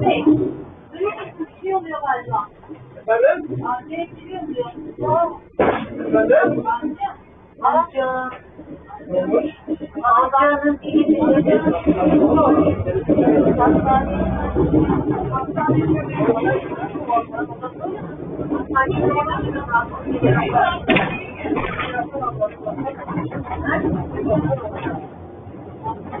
Bey, duyuyoruz bir şey oluyor galiba. Efendim? Arkaya giriyor diyor. Efendim? Amca. Amca. Olmuş. Amcanın iyi bir şey.